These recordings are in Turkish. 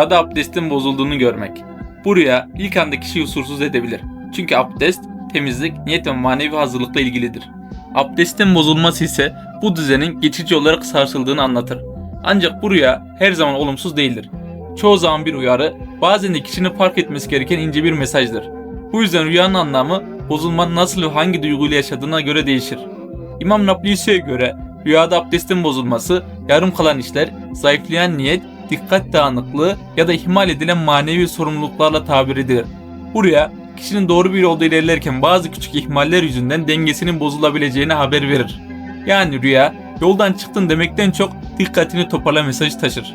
Rüyada abdestin bozulduğunu görmek. Bu rüya ilk anda kişiyi huzursuz edebilir. Çünkü abdest, temizlik, niyet ve manevi hazırlıkla ilgilidir. Abdestin bozulması ise bu düzenin geçici olarak sarsıldığını anlatır. Ancak bu rüya her zaman olumsuz değildir. Çoğu zaman bir uyarı, bazen de kişinin fark etmesi gereken ince bir mesajdır. Bu yüzden rüyanın anlamı bozulmanın nasıl ve hangi duyguyla yaşadığına göre değişir. İmam Nablusi'ye göre rüyada abdestin bozulması, yarım kalan işler, zayıflayan niyet, dikkat dağınıklığı ya da ihmal edilen manevi sorumluluklarla tabir edilir. Bu rüya, kişinin doğru bir yolda ilerlerken bazı küçük ihmaller yüzünden dengesinin bozulabileceğini haber verir. Yani rüya, yoldan çıktın demekten çok dikkatini toparla mesajı taşır.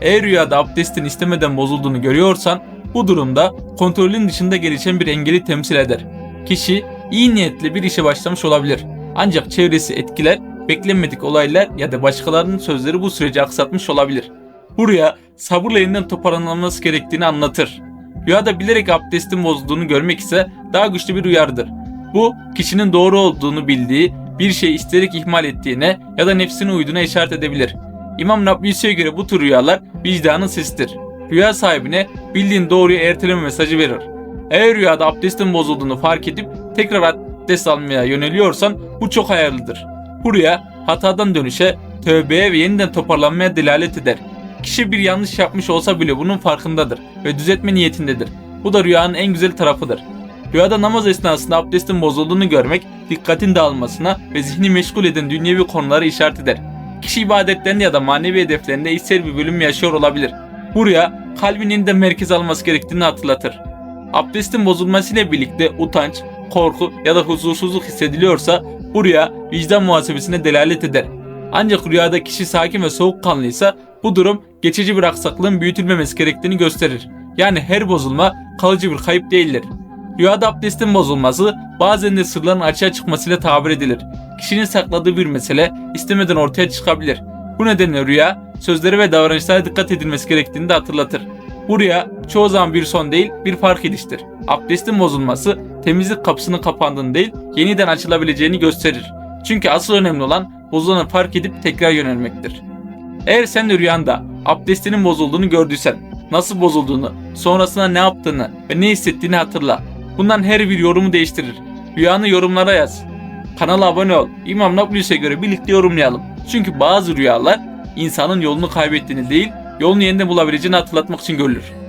Eğer rüyada abdestin istemeden bozulduğunu görüyorsan, bu durumda kontrolün dışında gelişen bir engeli temsil eder. Kişi iyi niyetli bir işe başlamış olabilir. Ancak çevresi etkiler, beklenmedik olaylar ya da başkalarının sözleri bu süreci aksatmış olabilir. Bu rüya sabırla yeniden toparlanılması gerektiğini anlatır. Rüyada bilerek abdestin bozulduğunu görmek ise daha güçlü bir uyarıdır. Bu kişinin doğru olduğunu bildiği, bir şey isteyerek ihmal ettiğine ya da nefsine uyduğuna işaret edebilir. İmam Nablusi'ye göre bu tür rüyalar vicdanın sesidir. Rüya sahibine bildiğin doğruyu erteleme mesajı verir. Eğer rüyada abdestin bozulduğunu fark edip tekrar abdest almaya yöneliyorsan bu çok hayırlıdır. Bu rüya hatadan dönüşe, tövbeye ve yeniden toparlanmaya delalet eder. Kişi bir yanlış yapmış olsa bile bunun farkındadır ve düzeltme niyetindedir. Bu da rüyanın en güzel tarafıdır. Rüyada namaz esnasında abdestin bozulduğunu görmek, dikkatin dağılmasına ve zihni meşgul eden dünyevi konuları işaret eder. Kişi ibadetlerinde ya da manevi hedeflerinde içsel bir bölüm yaşıyor olabilir. Bu rüya, kalbinin de merkez alması gerektiğini hatırlatır. Abdestin bozulmasıyla birlikte utanç, korku ya da huzursuzluk hissediliyorsa bu rüya vicdan muhasebesine delalet eder. Ancak rüyada kişi sakin ve soğukkanlıysa bu durum geçici bir aksaklığın büyütülmemesi gerektiğini gösterir. Yani her bozulma kalıcı bir kayıp değildir. Rüyada abdestin bozulması bazen de sırların açığa çıkmasıyla tabir edilir. Kişinin sakladığı bir mesele istemeden ortaya çıkabilir. Bu nedenle rüya sözleri ve davranışlara dikkat edilmesi gerektiğini de hatırlatır. Bu rüya çoğu zaman bir son değil bir fark ediştir. Abdestin bozulması temizlik kapısının kapandığını değil yeniden açılabileceğini gösterir. Çünkü asıl önemli olan bozulanı fark edip tekrar yönelmektir. Eğer sen de rüyanda abdestinin bozulduğunu gördüysen, nasıl bozulduğunu, sonrasında ne yaptığını ve ne hissettiğini hatırla. Bundan her bir yorumu değiştirir. Rüyanı yorumlara yaz. Kanala abone ol. İmam Nablusi'ye göre birlikte yorumlayalım. Çünkü bazı rüyalar insanın yolunu kaybettiğini değil, yolunu yeniden bulabileceğini hatırlatmak için görülür.